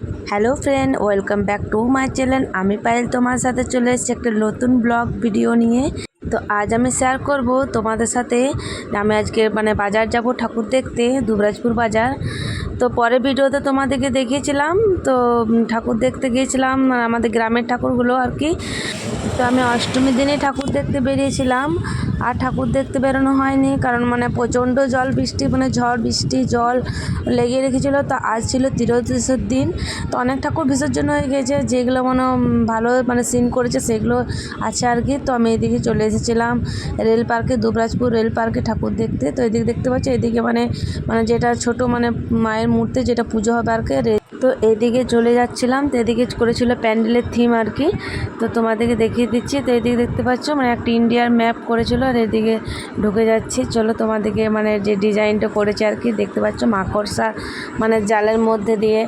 Hello friend, welcome back to my channel. আমি পায়েল, তোমার সাথে চলে এসেছি একটা নতুন ব্লগ ভিডিও নিয়ে। তো আজ আমি শেয়ার করব তোমাদের সাথে। আমি আজকে মানে বাজার যাব ঠাকুর দেখতে, দুবরাজপুর বাজার। তো পরের ভিডিওতে তোমাদেরকে দেখিয়েছিলাম, তো ঠাকুর দেখতে গিয়েছিলাম আমাদের গ্রামের ঠাকুরগুলো আর কি। তো আমি অষ্টমীর দিনে ঠাকুর দেখতে বেরিয়েছিলাম, আর ঠাকুর দেখতে বেরোনো হয়নি, কারণ মানে প্রচণ্ড জল বৃষ্টি মানে ঝড় বৃষ্টি, জল লেগে রেখেছিল, তো আজ ছিল ত্রিয়োদশের দিন। তো অনেক ঠাকুর বিসর্জন হয়ে গেছে যেগুলো মানে ভালো মানে সিন করেছে, সেগুলো আছে আর কি। তো আমি এদিকে চলে এসেছিলাম, রেল পার্কে, দুবরাজপুর রেল পার্কে ঠাকুর দেখতে। তো এদিকে দেখতে পাচ্ছি, এদিকে মানে মানে যেটা ছোট মানে মায়ের মূর্তি যেটা পুজো হবে আর কি তো এদিকে চলে যাচ্ছিলাম, তো এদিকে করেছিল প্যান্ডেলের থিম আর কি। তো তোমাদেরকে দেখিয়ে দিচ্ছি, তো এদিকে দেখতে পাচ্ছ মানে একটা ইন্ডিয়ার ম্যাপ করেছিল, আর এদিকে ঢুকে যাচ্ছি। চলো তোমাদেরকে মানে যে ডিজাইনটা করেছে আর কি, দেখতে পাচ্ছ মাকড়সা মানে জালের মধ্যে দিয়ে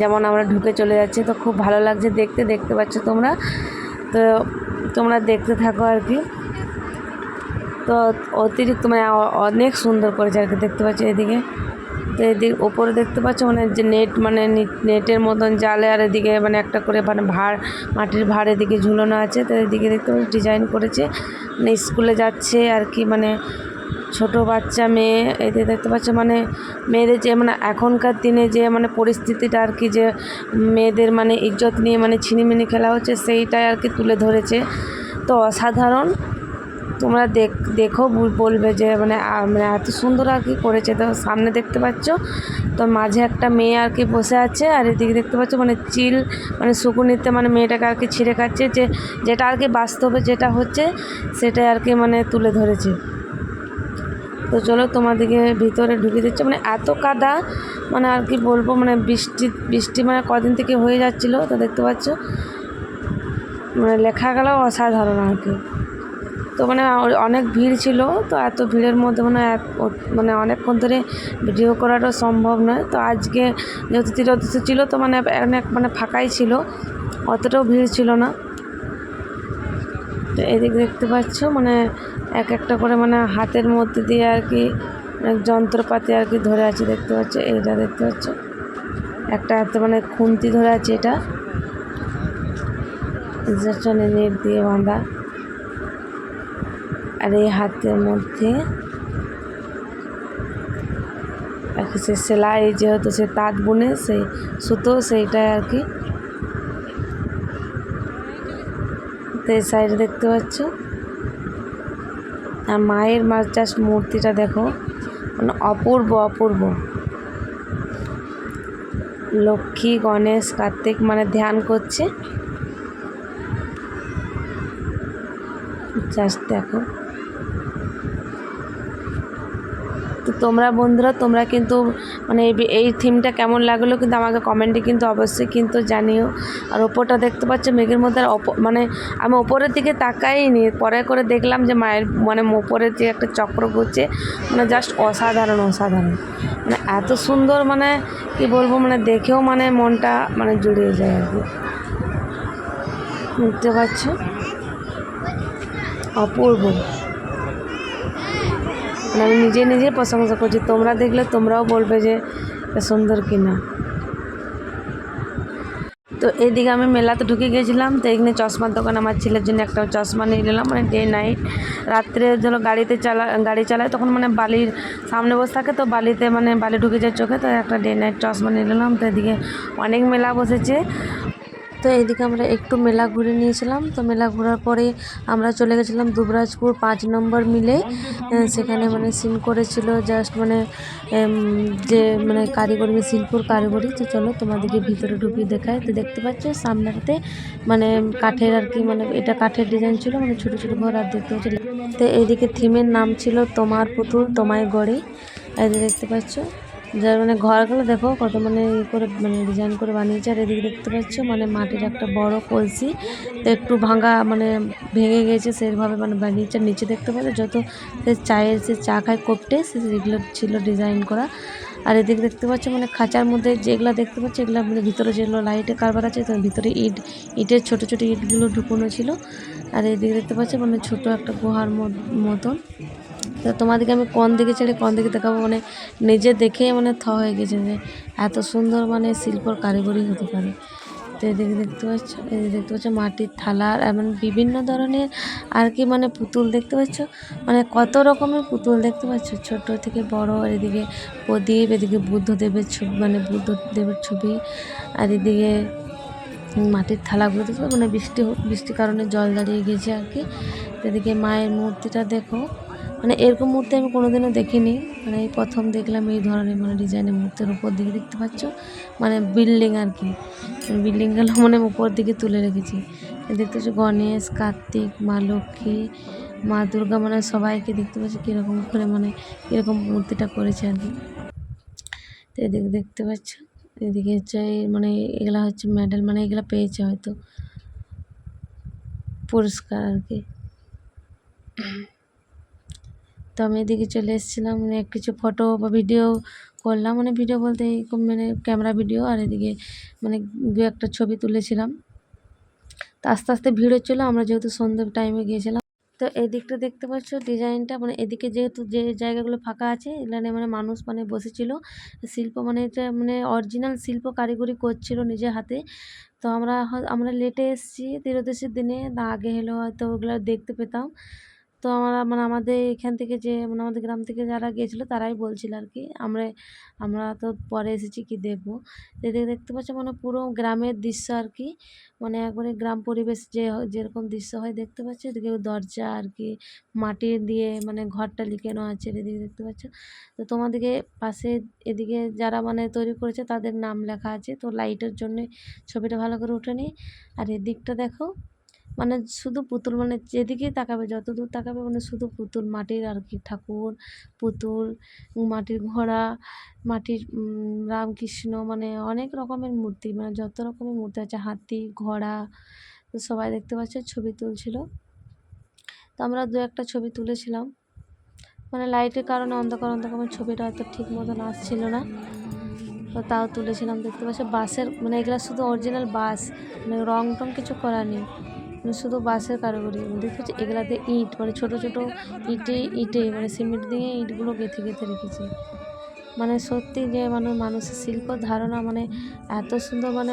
যেমন আমরা ঢুকে চলে যাচ্ছি, তো খুব ভালো লাগছে দেখতে দেখতে পাচ্ছ তোমরা। তো তোমরা দেখতে থাকো আর কি। তো অতিরিক্ত মানে অনেক সুন্দর করেছে আর কি, দেখতে পাচ্ছ এদিকে। তো এদিকে ওপরে দেখতে পাচ্ছ মানে যে নেট মানে নেটের মতন জালে আর এদিকে মানে একটা করে মানে ভাড় মাটির ভাড় এদিকে ঝুলানো আছে। তো এদিকে দেখতে পাচ্ছ, ডিজাইন করেছে। মানে স্কুলে যাচ্ছে আর কি মানে ছোট বাচ্চা মেয়ে। এতে দেখতে পাচ্ছ মানে মেয়েদের যে মানে এখনকার দিনে যে মানে পরিস্থিতিটা আর কি, যে মেয়েদের মানে ইজ্জত নিয়ে মানে ছিনিমিনি খেলা হচ্ছে, সেইটাই আর কি তুলে ধরেছে। তো অসাধারণ। তোমরা দেখ, দেখো বলবে যে মানে মানে এত সুন্দর আর কি করেছে। তো সামনে দেখতে পাচ্ছ, তো মাঝে একটা মেয়ে আর কি বসে আছে, আর এদিকে দেখতে পাচ্ছ মানে চিল মানে শুকুনিতে মানে মেয়েটাকে আর কি ছিঁড়ে খাচ্ছে। যে, যেটা আর কি বাস্তবে যেটা হচ্ছে, সেটাই আর কি মানে তুলে ধরেছে। তো চলো, তোমাদেরকে ভিতরে ঢুকে দিচ্ছে। মানে এত কাদা মানে আর কি বলব মানে বৃষ্টি বৃষ্টি মানে কদিন থেকে হয়ে যাচ্ছিল, তো দেখতে পাচ্ছ মানে লেখা গেল অসাধারণ আর কি। তো মানে অনেক ভিড় ছিল, তো এত ভিড়ের মধ্যে মানে মানে অনেকক্ষণ ধরে ভিডিও করাটা সম্ভব নয়। তো আজকে যেহেতু তীরদশী ছিল, তো মানে অনেক মানে ফাঁকাই ছিল, অতটাও ভিড় ছিল না। তো এদিক দেখতে পাচ্ছ মানে এক একটা করে মানে হাতের মধ্যে দিয়ে আর কি মানে যন্ত্রপাতি আর কি ধরে আছে দেখতে পাচ্ছ, এইটা দেখতে পাচ্ছ। একটা হাতে মানে খুন্তি ধরে আছে এটা। যেখানে নেট দিয়ে বাঁধা। আর এই হাতের মধ্যে। সে সেলাই যেহেতু সে তাঁত বুনে সেই সুতো, সেইটাই আর কি। তো এই সাইডে দেখতে পাচ্ছ? আর মায়ের মা জাস্ট মূর্তিটা দেখো। মানে অপূর্ব অপূর্ব। লক্ষ্মী, গণেশ, কার্তিক মানে ধ্যান করছে। জাস্ট দেখো তো তোমরা বন্ধুরা, তোমরা কিন্তু মানে এই থিমটা কেমন লাগল কিন্তু আমাকে কমেন্টে কিন্তু অবশ্যই কিন্তু জানিও। আর ওপরটা দেখতে পাচ্ছ, মেঘের মধ্যে মানে আমি ওপরের দিকে তাকাইনি, পরে করে দেখলাম যে মায়ের মানে ওপরের যে একটা চক্র ঘুরছে মানে জাস্ট অসাধারণ অসাধারণ। মানে এত সুন্দর মানে কি বলব মানে দেখেও মানে মনটা মানে জুড়িয়ে যায় আর কি। দেখতে পাচ্ছ? অপূর্ব। মানে আমি নিজে নিজে প্রশংসা করছি। তোমরা দেখলে তোমরাও বলবে যে সুন্দর কিনা। তো এইদিকে আমি মেলাতে ঢুকে গেছিলাম, তো এখানে চশমার দোকান আমার ছেলের জন্য একটা চশমা নিয়ে নিলাম মানে ডে নাইট রাত্রে যেন গাড়িতে চালা, গাড়ি চালায়, তখন মানে বালির সামনে বসে থাকে, তো বালিতে মানে বালি ঢুকে যায় চোখে, তো একটা ডে নাইট চশমা নিয়ে নিলাম, তো এদিকে অনেক মেলা বসেছে। তো এদিকে আমরা একটু মেলা ঘুরে নিয়েছিলাম। তো মেলা ঘোরার পরে আমরা চলে গেছিলাম দুবরাজপুর পাঁচ নম্বর মিলে। সেখানে মানে সিন করেছিল জাস্ট মানে যে মানে কারিগরি, শিল্পর কারিগরি। তো চলো তোমাদেরকে ভিতরে ঢুকিয়ে দেখায় তো দেখতে পাচ্ছ সামনেটাতে মানে কাঠের আর কি মানে এটা কাঠের ডিজাইন ছিল মানে ছোটো ছোটো ঘর আর দেখতে পাচ্ছ। তো এইদিকে থিমের নাম ছিল তোমার পুতুল, তোমায় গড়ে। এই দেখতে পাচ্ছ। যার মানে ঘরগুলো দেখো কত মানে ই করে মানে ডিজাইন করে বানিয়েছে। আর এদিকে দেখতে পাচ্ছ মানে মাটির একটা বড় কলসি। তো একটু ভাঙা মানে ভেঙে গেছে, সেভাবে মানে বানিয়েছে। নিচে দেখতে পাচ্ছ, যত সে চায়ের, সে চা খায় কোপটে সে সেগুলো ছিল ডিজাইন করা। আর এদিকে দেখতে পাচ্ছ মানে খাঁচার মধ্যে যেগুলো দেখতে পাচ্ছ, এগুলো মানে ভিতরে যেগুলো লাইটে কারবার আছে তো ভিতরে ইট, ইটের ছোট ছোট ইটগুলো ঢুকোনো ছিল। আর এদিকে দেখতে পাচ্ছ মানে ছোট একটা গুহার মতন। তো তোমাদেরকে আমি কোন দিকে ছেড়ে কোন দিকে দেখাবো? মানে নিজে দেখে মানে থ হয়ে গেছে যে এত সুন্দর মানে শিল্পর কারিগরি হতে পারে। তো এদিকে দেখতে পাচ্ছ দেখতে পাচ্ছ মাটির থালা আর মানে বিভিন্ন ধরনের আর কি মানে পুতুল দেখতে পাচ্ছ। মানে কত রকমের পুতুল দেখতে পাচ্ছ, ছোট থেকে বড় এদিকে প্রদীপ, এদিকে বুদ্ধদেবের ছবি মানে বুদ্ধদেবের ছবি, আর এদিকে মাটির থালাগুলো দেখো মানে বৃষ্টি বৃষ্টির কারণে জল দাঁড়িয়ে গেছে আর কি। এদিকে মায়ের মূর্তিটা দেখো। মানে এরকম মূর্তি আমি কোনোদিনও দেখিনি। মানে এই প্রথম দেখলাম এই ধরনের মানে ডিজাইনের মূর্তির উপর দিকে দেখতে পাচ্ছ? মানে বিল্ডিং আর কি। বিল্ডিংগুলো মানে উপর দিকে তুলে রেখেছি। দেখতে পাচ্ছ গণেশ, কার্তিক, মা লক্ষ্মী, মা দুর্গা মানে সবাইকে দেখতে পাচ্ছি কীরকম করে মানে কীরকম মূর্তিটা করেছে আর কি। তো এদিকে দেখতে পাচ্ছ, এদিকে হচ্ছে মানে এগুলা হচ্ছে মেডেল মানে এগুলো পেয়েছে হয়তো। পুরস্কার আর কি। তো আমি এদিকে চলে এসেছিলাম মানে কিছু ফটো বা ভিডিও করলাম। মানে ভিডিও বলতে এই মানে ক্যামেরা ভিডিও আর এদিকে মানে দু একটা ছবি তুলেছিলাম। তো আস্তে আস্তে ভিড় হচ্ছিল, আমরা যেহেতু সন্ধ্যে টাইমে গিয়েছিলাম। তো এদিকটা দেখতে পাচ্ছ ডিজাইনটা মানে এদিকে যেহেতু যে জায়গাগুলো ফাঁকা আছে, এখানে মানে মানুষ মানে বসেছিল। শিল্প মানে এটা মানে অরিজিনাল শিল্প কারিগরি করছিল নিজের হাতে। তো আমরা আমরা লেটে এসেছি ত্রয়োদশীর দিনে, না আগে হলেও হয়তো ওগুলো দেখতে পেতাম। তো আমরা মানে আমাদের এখান থেকে যে মানে আমাদের গ্রাম থেকে যারা গিয়েছিল তারাই বলছিল আর কি, আমরা আমরা তো পরে এসেছি কি দেখব? এদিকে দেখতে পাচ্ছ মানে পুরো গ্রামের দৃশ্য আর কি মানে একবারে গ্রাম পরিবেশ যে, যেরকম দৃশ্য হয় দেখতে পাচ্ছ, এদিকে দরজা আর কি, মাটি দিয়ে মানে ঘরটা লিখানো আছে এদিকে দেখতে পাচ্ছ। তো তোমাদেরকে পাশে এদিকে যারা মানে তৈরি করেছে তাদের নাম লেখা আছে, তো লাইটের জন্য ছবিটা ভালো করে ওঠেনি আর এদিকটা দেখো মানে শুধু পুতুল মানে যেদিকেই তাকাবে যত দূর তাকাবে মানে শুধু পুতুল, মাটির আর কি, ঠাকুর, পুতুল, মাটির ঘোড়া, মাটির রামকৃষ্ণ মানে অনেক রকমের মূর্তি মানে যত রকমের মূর্তি আছে, হাতি, ঘোড়া সবাই দেখতে পাচ্ছে ছবি তুলছিল। তো আমরা দু একটা ছবি তুলেছিলাম। মানে লাইটের কারণে অন্ধকার অন্ধকার ছবিটা হয়তো ঠিক মতন আসছিল না। তো তাও তুলেছিলাম, দেখতে পাচ্ছি বাঁশের মানে এগুলো শুধু অরিজিনাল বাঁশ মানে রং টং কিছু করা নেই। শুধু বাঁশের কারিগরি দেখতে পাচ্ছি এগুলাতে ইট মানে ছোট ছোট ইটে ইটে মানে সিমেন্ট দিয়ে ইটগুলো গেঁথে গেঁথে রেখেছে। মানে সত্যি যে মানে মানুষের শিল্প ধারণা মানে এত সুন্দর মানে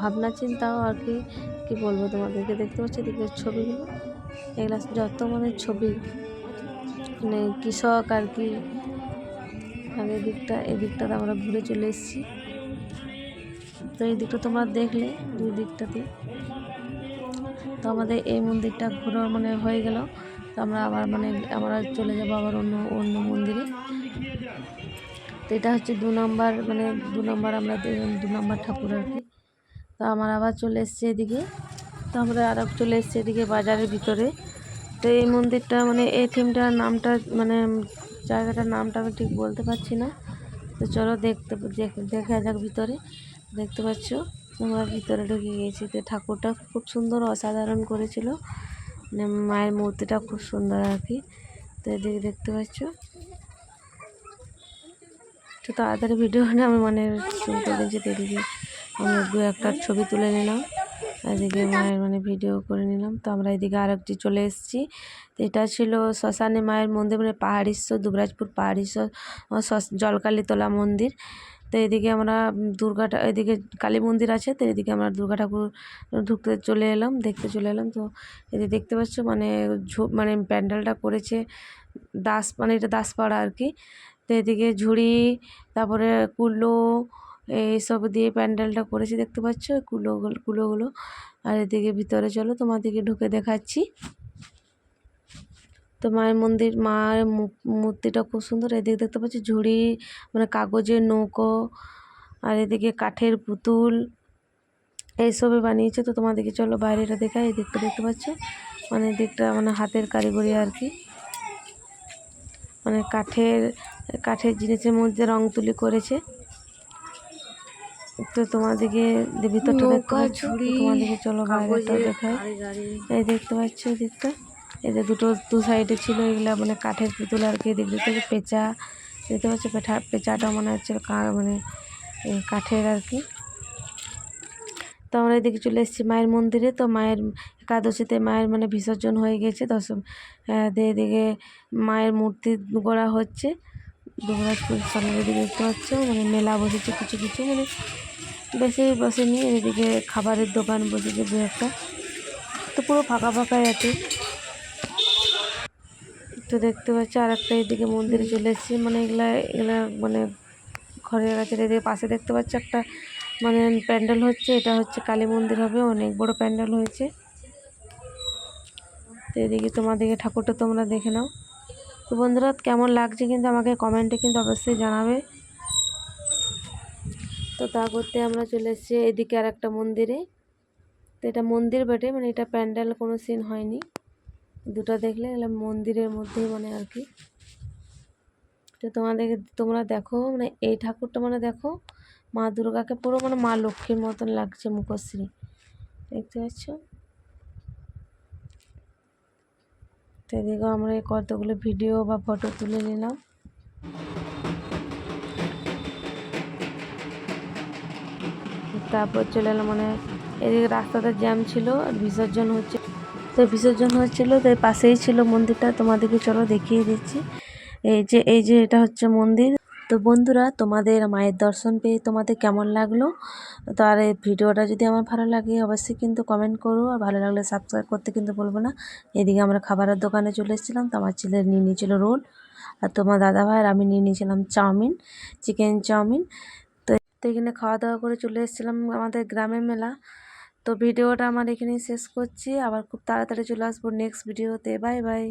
ভাবনা চিন্তাও আর কি, কী বলব তোমাদেরকে? দেখতে পাচ্ছি এদিকে ছবিগুলো? এগুলা যত মানে ছবি মানে কৃষক আর কি, আর এদিকটা, এদিকটাতে আমরা ঘুরে চলে এসেছি। তো এই দিকটা তোমরা দেখলে দুই দিকটাতে। তো আমাদের এই মন্দিরটা ঘোরা মানে হয়ে গেল। তো আমরা আবার মানে আমরা চলে যাব আবার অন্য অন্য মন্দিরে। তো এটা হচ্ছে দু নম্বর মানে দু নম্বর আমরা দু নম্বর ঠাকুর আর কি। তো আমার আবার চলে এসছে এদিকে। তো আমরা আর চলে এসছে এদিকে বাজারের ভিতরে। তো এই মন্দিরটা মানে এই থিমটার নামটা মানে জায়গাটার নামটা আমি ঠিক বলতে পারছি না। তো চলো দেখতে দেখা যাক ভিতরে। দেখতে পাচ্ছ? আমরা ভিতরে ঢুকে গিয়েছি। তো ঠাকুরটা খুব সুন্দর অসাধারণ করেছিল। মানে মায়ের মূর্তিটা খুব সুন্দর আর কি। তো এদিকে দেখতে পাচ্ছ? তো তাড়াতাড়ি ভিডিও না আমি মানে শুরু করে তো এদিকে আমরা দু একটা ছবি তুলে নিলাম। এদিকে মায়ের মানে ভিডিও করে নিলাম। তো আমরা এদিকে আর আরেকটি চলে এসেছি। এটা ছিল শ্মশানে মায়ের মন্দির মানে পাহাড়িশ্বর, দুবরাজপুর পাহাড়িশ্বর জলকালীতলা মন্দির। তো এদিকে আমরা উম, দুর্গা ঠা- এদিকে কালী মন্দির আছে তো এদিকে আমরা দুর্গা ঠাকুর ঢুকতে চলে এলাম দেখতে চলে এলাম। তো এদিকে দেখতে পাচ্ছ মানে মানে প্যান্ডেলটা করেছে দাস মানে এটা দাসপাড়া আর কি। তো এদিকে ঝুড়ি তারপরে কুলো এইসব দিয়ে প্যান্ডেলটা করেছে দেখতে পাচ্ছ কুলোগুলো কুলোগুলো। আর এদিকে ভিতরে চলো তোমাদেরকে ঢুকে দেখাচ্ছি। তো মায়ের মন্দির মায়ের মূ- মূর্তিটা খুব সুন্দর। এদিকে দেখতে পাচ্ছি ঝুড়ি মানে কাগজের নৌকো আর এদিকে কাঠের পুতুল এইসবে বানিয়েছে। তো তোমাদেরকে চলো বাইরেটা দেখাই এই দিকটা দেখতে পাচ্ছ? মানে এদিকটা মানে হাতের কারিগরি আর কি। মানে কাঠের কাঠের জিনিসের মধ্যে রং তুলি করেছে। তো তোমাদেরকে ভিতরটা দেখতে পাচ্ছ? তোমাদেরকে চলো বাইরেটা গাড়ি এই দেখতে পাচ্ছ এই যে দুটো, দু সাইডে ছিল এগুলো মানে কাঠের পুতুল আর কি দেখতে পাচ্ছ পেঁচা, দেখতে পাচ্ছ পেঠা, পেঁচাটা মনে হচ্ছে মানে কাঠের আর কি। তো আমরা এদিকে চলে এসেছি মায়ের মন্দিরে, তো মায়ের একাদশীতে মায়ের মানে বিসর্জন হয়ে গেছে, দশম এদিকে মায়ের মূর্তি গড়া হচ্ছে। দুবরাজপুর সামনে এদিকে দেখতে পাচ্ছ মানে মেলা বসেছে কিছু কিছু মানে বেশি বসেনি, এদিকে খাবারের দোকান বসেছে দু একটা। তো পুরো ফাঁকা ফাঁকাই আছে। তো দেখতে পাচ্ছি আর একটা এদিকে মন্দিরে চলে এসেছি। মানে এগুলা এগুলা মানে ঘরের কাছে এদিকে পাশে দেখতে পাচ্ছি একটা মানে প্যান্ডেল হচ্ছে। এটা হচ্ছে কালী মন্দির হবে, অনেক বড় প্যান্ডেল হয়েছে। তো এদিকে তোমাদেরকে ঠাকুরটা তোমরা দেখে নাও। তো বন্ধুরা, কেমন লাগছে কিন্তু আমাকে কমেন্টে কিন্তু অবশ্যই জানাবে। তো তা করতে আমরা চলে এসেছি এদিকে আর একটা মন্দিরে। তো এটা মন্দির বটে মানে এটা প্যান্ডেল কোনো সিন হয়নি। দুটো দেখলে এগুলো মন্দিরের মধ্যেই মানে আর কি। তো তোমাদেরকে, তোমরা দেখো মানে এই ঠাকুরটা মানে দেখো, মা দুর্গাকে পুরো মানে মা লক্ষ্মীর মতন লাগছে মুখশ্রী। দেখতে পাচ্ছ? তো এদিকেও আমরা কতগুলো ভিডিও বা ফটো তুলে নিলাম। তারপর চলে এলাম মানে এদিকে রাস্তাতে জ্যাম ছিল, আর বিসর্জন হচ্ছে। তো বিসর্জন হচ্ছিল তো পাশেই ছিল মন্দিরটা। তোমাদেরকে চলো দেখিয়ে দিচ্ছি। এই যে এই যে এটা হচ্ছে মন্দির। তো বন্ধুরা, তোমাদের মায়ের দর্শন পেয়ে তোমাদের কেমন লাগল? তো আর এই ভিডিওটা যদি আমার ভালো লাগে, অবশ্যই কিন্তু কমেন্ট করো। আর ভালো লাগলে সাবস্ক্রাইব করতে কিন্তু বলব না। এদিকে আমরা খাবারের দোকানে চলে এসেছিলাম, তো আমার ছেলে নিয়ে নিয়েছিল রোল। আর তোমার দাদা ভাই আর আমি নিয়ে নিয়েছিলাম চাউমিন, চিকেন চাউমিন। তো এখানে খাওয়া দাওয়া করে চলে এসেছিলাম আমাদের গ্রামের মেলা। তো ভিডিওটা আমার এখানেই শেষ করছি। আবার খুব তাড়াতাড়ি চলে আসব নেক্সট ভিডিওতে বাই বাই